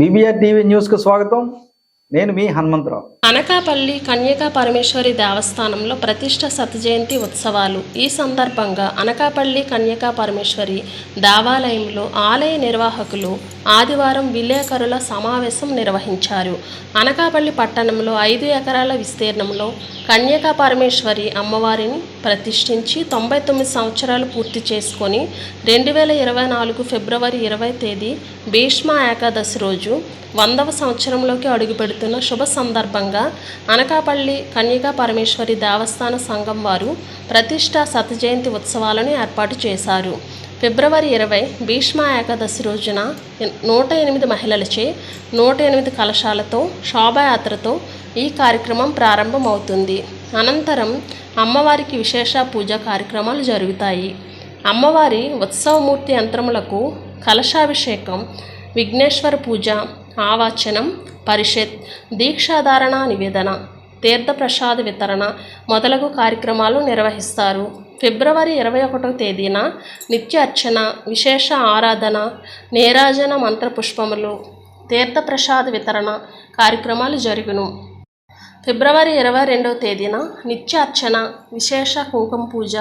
BBR TV న్యూస్కు స్వాగతం. నేను మీ హనుమంతరావు. అనకాపల్లి కన్యకా పరమేశ్వరి దేవస్థానంలో ప్రతిష్ట సతజయంతి ఉత్సవాలు. ఈ సందర్భంగా అనకాపల్లి కన్యకా పరమేశ్వరి దేవాలయంలో ఆలయ నిర్వాహకులు ఆదివారం విలేకరుల సమావేశం నిర్వహించారు. అనకాపల్లి పట్టణంలో ఐదు ఎకరాల విస్తీర్ణంలో కన్యకా పరమేశ్వరి అమ్మవారిని ప్రతిష్ఠించి తొంభై తొమ్మిది సంవత్సరాలు పూర్తి చేసుకొని రెండు వేల ఇరవై నాలుగు ఫిబ్రవరి ఇరవై తేదీ భీష్మ ఏకాదశి రోజు వందవ సంవత్సరంలోకి అడుగుపెడుతున్న శుభ సందర్భంగా అనకాపల్లి కన్యకా పరమేశ్వరి దేవస్థాన సంఘం వారు ప్రతిష్ట సతజయంతి ఉత్సవాలను ఏర్పాటు చేశారు. ఫిబ్రవరి ఇరవై భీష్మ ఏకాదశి రోజున నూట ఎనిమిది మహిళలచే నూట ఎనిమిది కలశాలతో శోభాయాత్రతో ఈ కార్యక్రమం ప్రారంభమవుతుంది. అనంతరం అమ్మవారికి విశేష పూజా కార్యక్రమాలు జరుగుతాయి. అమ్మవారి ఉత్సవమూర్తి యంత్రములకు కలశాభిషేకం విఘ్నేశ్వర పూజ ఆవాచనం పరిషత్ దీక్షాధారణ నివేదన తీర్థప్రసాద వితరణ మొదలగు కార్యక్రమాలు నిర్వహిస్తారు. ఫిబ్రవరి ఇరవై ఒకటో తేదీన నిత్య అర్చన విశేష ఆరాధన నేరాజన మంత్రపుష్పములు తీర్థప్రసాద వితరణ కార్యక్రమాలు జరుగును. ఫిబ్రవరి ఇరవై రెండవ తేదీన నిత్య అర్చన విశేష కుంకుమ పూజ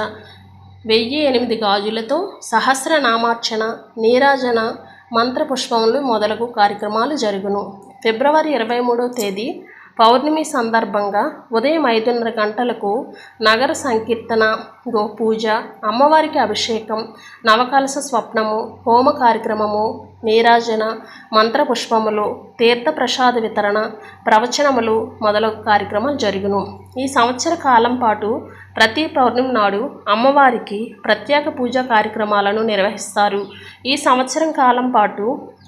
వెయ్యి ఎనిమిది గాజులతో సహస్రనామార్చన నీరాజన మంత్రపుష్పములు మొదలగు కార్యక్రమాలు జరుగును. ఫిబ్రవరి ఇరవై మూడో తేదీ పౌర్ణమి సందర్భంగా ఉదయం ఐదున్నర గంటలకు నగర సంకీర్తన గోపూజ అమ్మవారికి అభిషేకం నవకలస స్వప్నము హోమ కార్యక్రమము నీరాజన మంత్రపుష్పములు తీర్థప్రసాద వితరణ ప్రవచనములు మొదలగు కార్యక్రమాలు జరుగును. ఈ సంవత్సర కాలం పాటు ప్రతి పౌర్ణమి నాడు అమ్మవారికి ప్రత్యేక పూజా కార్యక్రమాలను నిర్వహిస్తారు. ఈ సంవత్సరం కాలం పాటు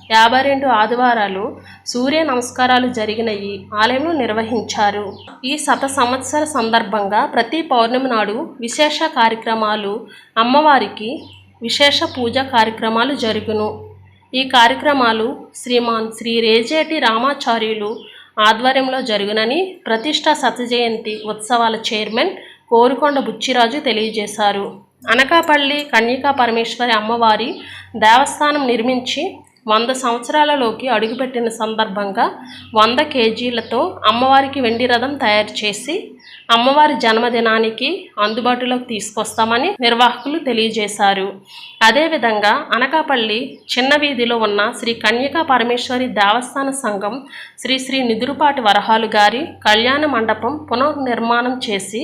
యాభై రెండు ఆదివారాలు సూర్య నమస్కారాలు జరిగిన ఈ ఆలయంలో నిర్వహించారు. ఈ శత సంవత్సర సందర్భంగా ప్రతి పౌర్ణమి నాడు విశేష కార్యక్రమాలు అమ్మవారికి విశేష పూజా కార్యక్రమాలు జరుగును. ఈ కార్యక్రమాలు శ్రీమాన్ శ్రీ రేజేటి రామాచార్యులు ఆధ్వర్యంలో జరుగునని ప్రతిష్ట శత జయంతి ఉత్సవాల చైర్మన్ కోరుకొండ బుచ్చిరాజు తెలియజేశారు. అనకాపల్లి కన్యకా పరమేశ్వరి అమ్మవారి దేవస్థానం నిర్మించి వంద సంవత్సరాలలోకి అడుగుపెట్టిన సందర్భంగా వంద కేజీలతో అమ్మవారికి వెండి రథం తయారు చేసి అమ్మవారి జన్మదినానికి అందుబాటులోకి తీసుకొస్తామని నిర్వాహకులు తెలియజేశారు. అదేవిధంగా అనకాపల్లి చిన్న వీధిలో ఉన్న శ్రీ కన్యకా పరమేశ్వరి దేవస్థాన సంఘం శ్రీ శ్రీ నిదురుపాటి వరహాలు గారి కళ్యాణ మండపం పునర్నిర్మాణం చేసి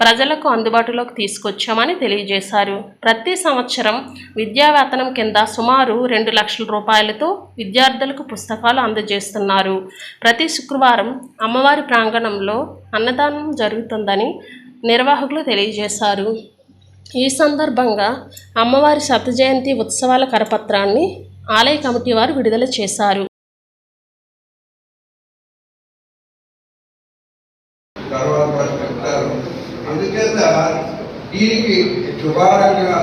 ప్రజలకు అందుబాటులోకి తీసుకొచ్చామని తెలియజేశారు. ప్రతి సంవత్సరం విద్యావేతనం కింద సుమారు రెండు లక్షల రూపాయలతో విద్యార్థులకు పుస్తకాలు అందజేస్తున్నారు. ప్రతి శుక్రవారం అమ్మవారి ప్రాంగణంలో అన్నదానం జరుగుతుందని నిర్వాహకులు తెలియజేశారు. ఈ సందర్భంగా అమ్మవారి శత జయంతి ఉత్సవాల కరపత్రాన్ని ఆలయ కమిటీ వారు విడుదల చేశారు. దీనికి శుభారంగా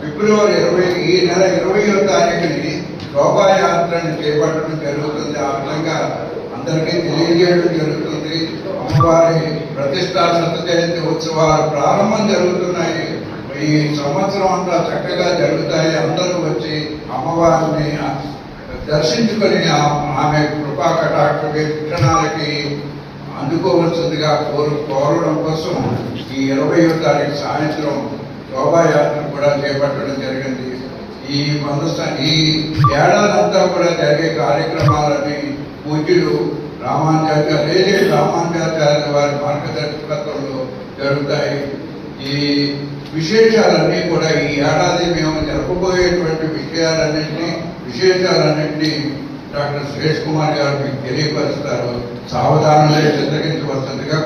ఫిబ్రవరి ఇరవై ఈ నెల ఇరవయో తారీఖుని శోభాయాత్రను చేపట్టడం జరుగుతుంది. ఆ విధంగా అందరికీ తెలియజేయడం జరుగుతుంది. అమ్మవారి ప్రతిష్టా శత జయంతి ఉత్సవాలు ప్రారంభం జరుగుతున్నాయి. ఈ సంవత్సరం అంతా చక్కగా జరుగుతాయి. అందరూ వచ్చి అమ్మవారిని దర్శించుకొని ఆమె కృపా కటాక్ష శిక్షణాలకి అందుకోవలసిందిగా కోరు కోరడం కోసం ఈ ఇరవయో తారీఖు సాయంత్రం శోభాయాత్ర కూడా చేపట్టడం జరిగింది. ఈ మందస్థ ఈ ఏడాదంతా కూడా జరిగే కార్యక్రమాలని పూజలు రామానుజాచార్య లేదే రామానుజాచార్య వారి మార్గదర్శకత్వంలో జరుగుతాయి. ఈ విశేషాలన్నీ కూడా ఈ ఏడాది మేము జరపబోయేటువంటి విషయాలన్నింటినీ విశేషాలన్నింటినీ డాక్టర్ సురేష్ కుమార్ గారు మీకు తెలియపరుస్తారు. సావధానంగా చిత్రగించవలసిందిగా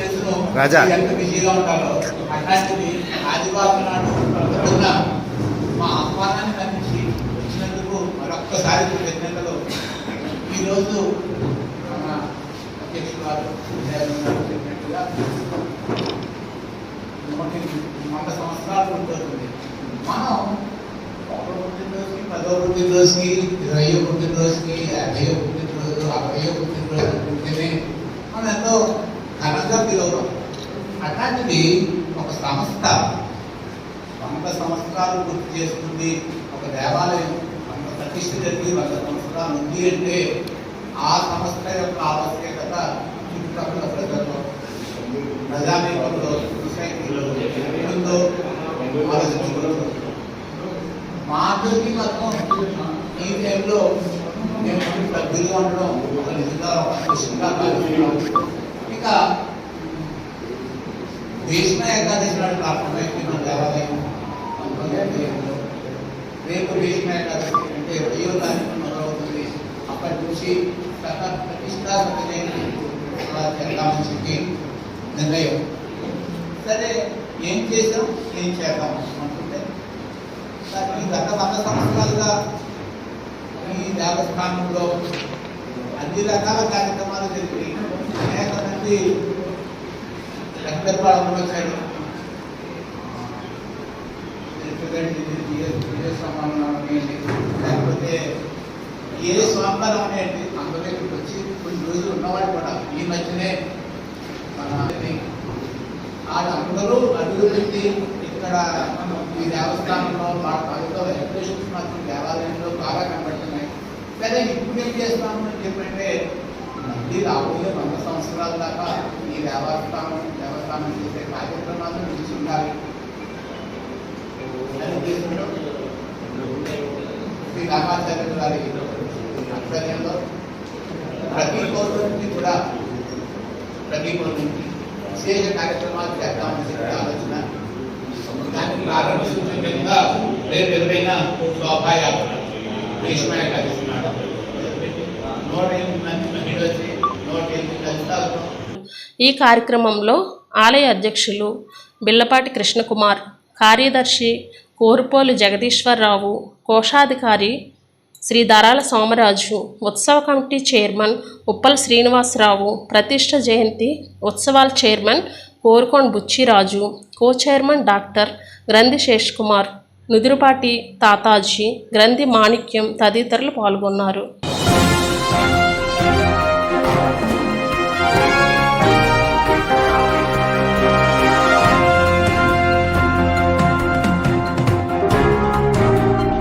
తెలుసు రాజా. ఎంత బిజీగా ఉంటారో. అట్లాంటిది ఆదివారం నాడు నూట వంద పుట్టినరోజుకి పదో పుట్టినరోజుకి ఇరవయో పుట్టినరోజుకి యాభైయో పుట్టినరోజు అరవయో పుట్టినరోజు పుట్టినే మనం ఎంతో ఘనంగా పిలువడం అట్లాంటిది ఒక సంస్థ వంద సంవత్సరాలు గుర్తు చేసుకుంది ఒక దేవాలయం వంద ప్రతిష్ఠ జరిగి వంద సంవత్సరాలు ఉంది అంటే ఆ సంస్థ యొక్క ఆవశ్యకత చుట్టుపక్కల ప్రజల్లో ప్రజానీకంలో సొసైటీలో ఉందో మాత్రం ఈ టైంలో మేము సభ్యులుగా ఉండడం ఒక నిజంగా ఒక ఇక భీష్మ ఏకాదశి నాడు ప్రారంభమైపోయిన దేవాలయం. రేపు భీష్మ ఏకాదశి అంటే ఇరవయో తారీఖు మొదలవుతుంది. అప్పటి నుంచి ప్రతిష్టాత్మకమైన చేద్దామని చెప్పి నిర్ణయం. సరే ఏం చేసాం ఏం చేద్దాం? ఈ గత వంద సంవత్సరాలుగా ఈ దేవస్థానంలో అన్ని రకాల కార్యక్రమాలు జరిపి అనేక మంది రక్తపాలను వచ్చాడు లేకపోతే ఏ స్వామివారం అనేది అందరూ వచ్చి కొన్ని రోజులు ఉన్నవాడు కూడా ఈ మధ్యనే మన వాళ్ళందరూ అడుగు పెట్టి ఇక్కడ ఈ దేవస్థానంలో వాళ్ళ పనితో ఎలక్ట్రేషన్స్ మాత్రం దేవాలయంలో బాగా కనబడుతున్నాయి. సరే ఇప్పుడు ఏం చేస్తాము అని చెప్పంటే మళ్ళీ రాబోయే వంద సంవత్సరాల దాకా ఈ దేవస్థానం దేవస్థానం చేసే కార్యక్రమాలు నిలిచి ఉండాలి అని ఉద్దేశంలో శ్రీ రామాచార్య గారి ఆధ్వర్యంలో ప్రతి పౌరుడికి కూడా ప్రతి పౌరుడికి విశేష కార్యక్రమాలు చేద్దామని చెప్పి ఆలోచన. దానికి ప్రారంభ సూచనగా రేపు ఎదురైన శోభాయాత్ర భీష్మ కలిసినాడు. నూట ఎనిమిది మంది మహిళ వచ్చి నూట ఎనిమిది కలిసి ఈ కార్యక్రమంలో ఆలయ అధ్యక్షులు బిల్లపాటి కృష్ణకుమార్ కార్యదర్శి కోరుపోలు జగదీశ్వరరావు కోశాధికారి శ్రీ దరాల సోమరాజు ఉత్సవ కమిటీ చైర్మన్ ఉప్పల్ శ్రీనివాసరావు ప్రతిష్ట జయంతి ఉత్సవాల chairman Korukonda Buchiraju co chairman doctor Granthi Sesh Kumar Nudurupati Tataji గ్రంథి మాణిక్యం తదితరులు పాల్గొన్నారు.